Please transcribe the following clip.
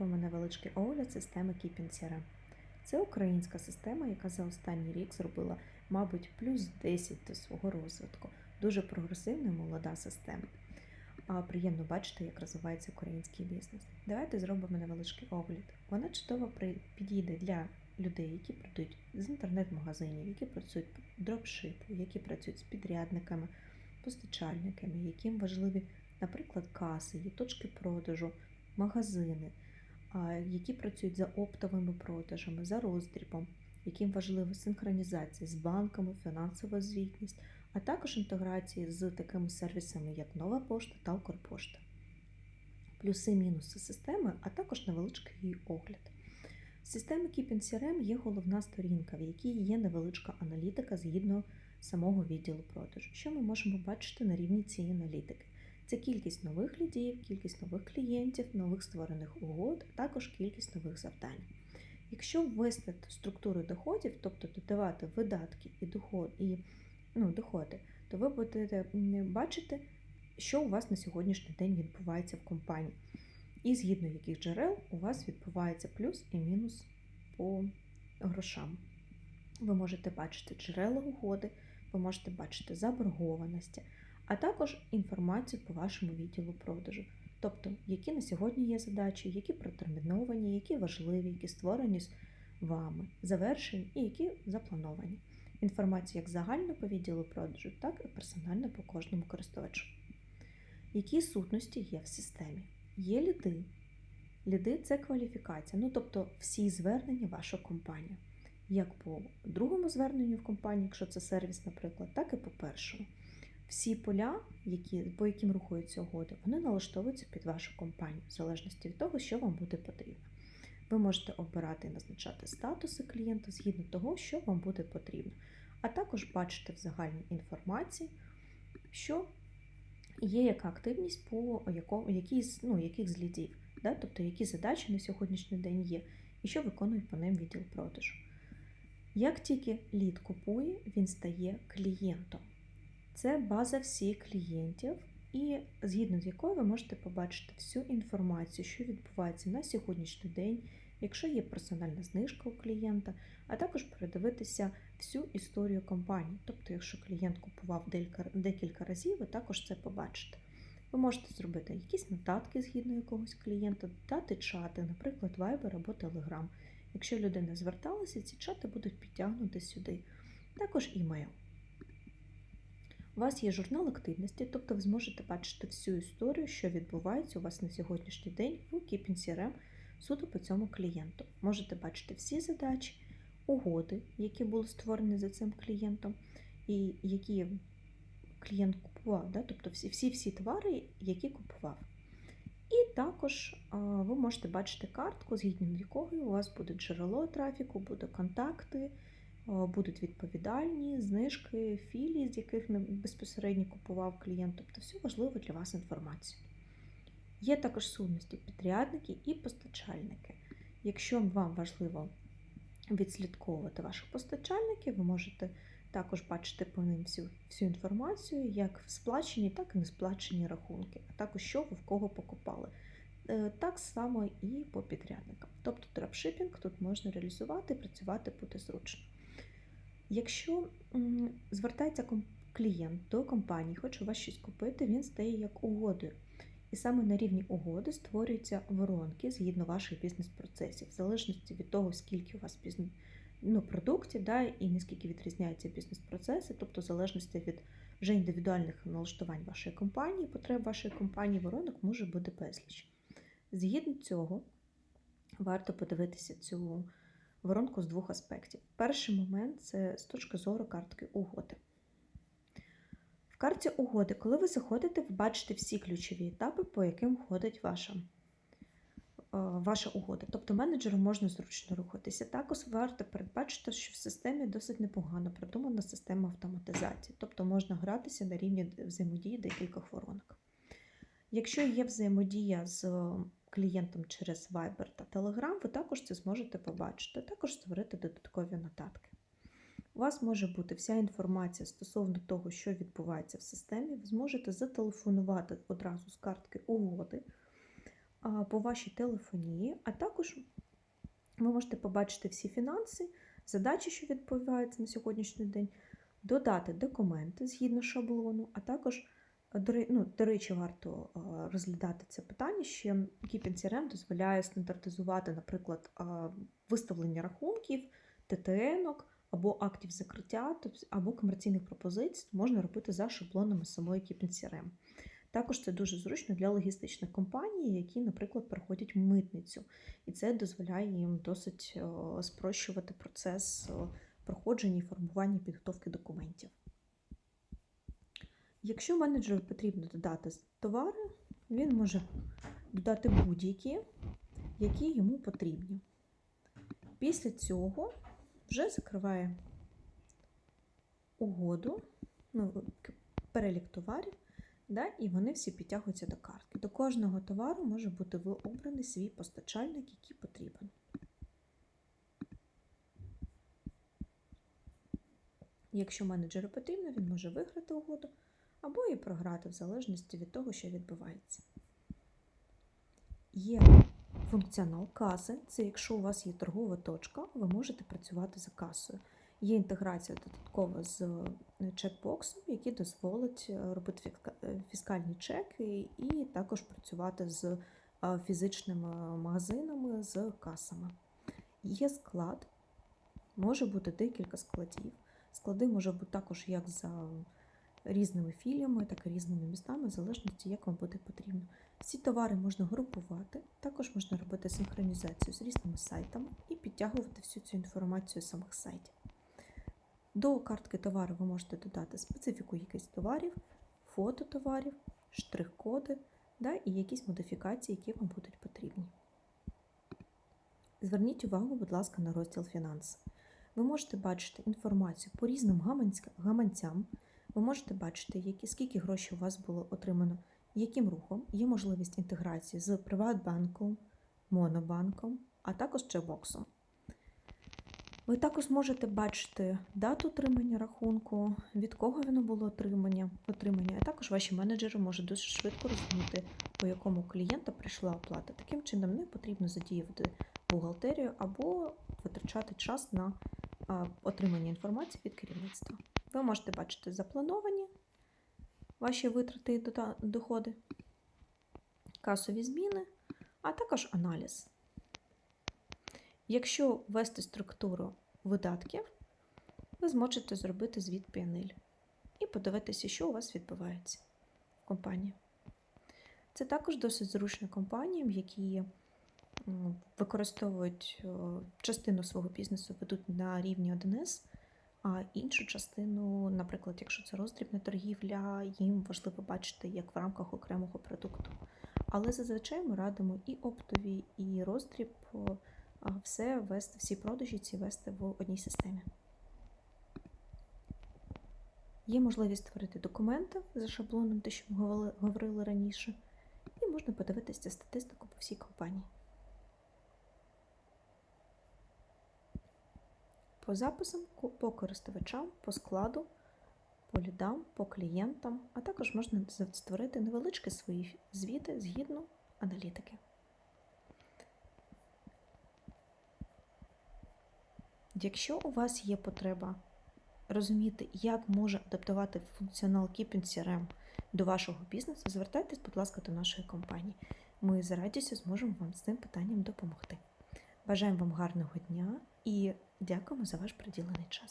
Робимо невеличкий огляд системи Keeping Це українська система, яка за останній рік зробила, мабуть, плюс 10 до свого розвитку. Дуже прогресивна і молода система. А приємно бачити, як розвивається український бізнес. Давайте зробимо невеличкий огляд. Вона чудово підійде для людей, які продають з інтернет-магазинів, які працюють по дропшипу, які працюють з підрядниками, постачальниками, яким важливі, наприклад, каси, є точки продажу, магазини, які працюють за оптовими продажами, за роздрібом, яким важлива синхронізація з банками, фінансова звітність, а також інтеграції з такими сервісами, як Нова пошта та Укрпошта. Плюси мінуси системи, а також невеличкий її огляд. В системі Keeping CRM є головна сторінка, в якій є невеличка аналітика згідно самого відділу продажу. Що ми можемо бачити на рівні цієї аналітики? Це кількість нових лідів, кількість нових клієнтів, нових створених угод, а також кількість нових завдань. Якщо ввести структуру доходів, тобто додавати видатки і доход, і ну, доходи, то ви будете бачити, що у вас на сьогоднішній день відбувається в компанії, і згідно яких джерел у вас відбувається плюс і мінус по грошам. Ви можете бачити джерела угоди, ви можете бачити заборгованості, а також інформацію по вашому відділу продажу. Тобто, які на сьогодні є задачі, які протерміновані, які важливі, які створені з вами, завершені і які заплановані. Інформація як загальна по відділу продажу, так і персональна по кожному користувачу. Які сутності є в системі? Є ліди. Ліди це кваліфікація, ну тобто всі звернення в вашу компанію. Як по другому зверненню в компанії, якщо це сервіс, наприклад, так і по першому. Всі поля, які, по яким рухаються угоди, вони налаштовуються під вашу компанію, в залежності від того, що вам буде потрібно. Ви можете обирати і назначати статуси клієнта згідно того, що вам буде потрібно, а також бачити в загальній інформації, що є яка активність по якому, якійсь, ну, яких з лідів, да? тобто які задачі на сьогоднішній день є, і що виконують по ним відділ продажу. Як тільки лід купує, він стає клієнтом. Це база всіх клієнтів, і згідно з якою ви можете побачити всю інформацію, що відбувається на сьогоднішній день, якщо є персональна знижка у клієнта, а також передивитися всю історію компанії. Тобто, якщо клієнт купував декілька, разів, ви також це побачите. Ви можете зробити якісь нотатки згідно якогось клієнта, дати чати, наприклад, Viber або Telegram. Якщо людина зверталася, ці чати будуть підтягнути сюди. Також імейл. У вас є журнал активності, тобто ви зможете бачити всю історію, що відбувається у вас на сьогоднішній день у Keeping CRM суто по цьому клієнту. Можете бачити всі задачі, угоди, які були створені за цим клієнтом, і які клієнт купував, да? тобто всі, всі всі товари, які купував. І також ви можете бачити картку, згідно якої у вас буде джерело трафіку, будуть контакти, будуть відповідальні, знижки, філії, з яких безпосередньо купував клієнт, тобто всю важливу для вас інформацію. Є також сумісті підрядники і постачальники. Якщо вам важливо відслідковувати ваших постачальників, ви можете також бачити по ним всю, всю інформацію, як в сплачені, так і не сплачені рахунки, а також що ви в кого покупали. Е, Так само і по підрядникам. Тобто дропшипінг тут можна реалізувати, працювати буде зручно. Якщо звертається клієнт до компанії, хоче у вас щось купити, він стає як угодою. І саме на рівні угоди створюються воронки згідно ваших бізнес-процесів, в залежності від того, скільки у вас бізнес ну, продуктів, да, і наскільки відрізняються бізнес-процеси, тобто в залежності від вже індивідуальних налаштувань вашої компанії, потреб вашої компанії, воронок може бути безліч. Згідно цього, варто подивитися цю воронку з двох аспектів. Перший момент це з точки зору картки угоди. В карті угоди, коли ви заходите, ви бачите всі ключові етапи, по яким входить ваша, е, ваша угода. Тобто менеджеру можна зручно рухатися. Також варто передбачити, що в системі досить непогано продумана система автоматизації, тобто можна гратися на рівні взаємодії декількох воронок. Якщо є взаємодія з клієнтом через Viber та Telegram, ви також це зможете побачити, також створити додаткові нотатки. У вас може бути вся інформація стосовно того, що відбувається в системі. Ви зможете зателефонувати одразу з картки угоди по вашій телефонії, а також ви можете побачити всі фінанси, задачі, що відбуваються на сьогоднішній день, додати документи згідно шаблону, а також, ну, до речі, варто е, розглядати це питання. Ще Keeping CRM дозволяє стандартизувати, наприклад, е, виставлення рахунків, ТТН-ок або актів закриття, тобто або комерційних пропозицій можна робити за шаблонами самої Keeping CRM. Також це дуже зручно для логістичних компаній, які, наприклад, проходять митницю, і це дозволяє їм досить е, спрощувати процес проходження і формування підготовки документів. Якщо менеджеру потрібно додати товари, він може додати будь-які, які йому потрібні. Після цього вже закриває угоду, ну, перелік товарів, да, і вони всі підтягуються до картки. До кожного товару може бути обраний свій постачальник, який потрібен. Якщо менеджеру потрібно, він може виграти угоду або і програти в залежності від того, що відбувається. Є функціонал каси. Це якщо у вас є торгова точка, ви можете працювати за касою. Є інтеграція додаткова з е, чекбоксом, який дозволить е, робити е, фіскальні чеки і також працювати з фізичними магазинами, з касами. Є склад, може бути декілька складів. Склади може бути також як за різними філіями, так і різними містами, в залежності, як вам буде потрібно. Ці товари можна групувати, також можна робити синхронізацію з різними сайтами і підтягувати всю цю інформацію з самих сайтів. До картки товару ви можете додати специфіку якихось товарів, фото товарів, штрих-коди да, і якісь модифікації, які вам будуть потрібні. Зверніть увагу, будь ласка, на розділ фінанси. Ви можете бачити інформацію по різним гаманцям. Ви можете бачити, які, скільки грошей у вас було отримано, яким рухом. Є можливість інтеграції з Приватбанком, Монобанком, а також чекбоксом. Ви також можете бачити дату отримання рахунку, від кого воно було отримання, отримання, а також ваші менеджери можуть дуже швидко розуміти, по якому клієнта прийшла оплата. Таким чином не потрібно задіювати бухгалтерію або витрачати час на отримання інформації від керівництва. Ви можете бачити заплановані ваші витрати і доходи, касові зміни, а також аналіз. Якщо ввести структуру видатків, ви зможете зробити звіт PNL і подивитися, що у вас відбувається в компанії. Це також досить зручно компаніям, які використовують частину свого бізнесу ведуть на рівні 1С, а іншу частину, наприклад, якщо це роздрібна торгівля, їм важливо бачити як в рамках окремого продукту. Але зазвичай ми радимо і оптові, і роздріб все вести, всі продажі ці вести в одній системі. Є можливість створити документи за шаблоном, те, що ми говорили раніше, і можна подивитися статистику по всій компанії. По записам, по користувачам, по складу, по лідам, по клієнтам, а також можна створити невеличкі свої звіти згідно аналітики. Якщо у вас є потреба розуміти, як може адаптувати функціонал Keeping CRM до вашого бізнесу, звертайтесь, будь ласка, до нашої компанії. Ми з радістю зможемо вам з цим питанням допомогти. Бажаємо вам гарного дня і дякуємо за ваш приділений час.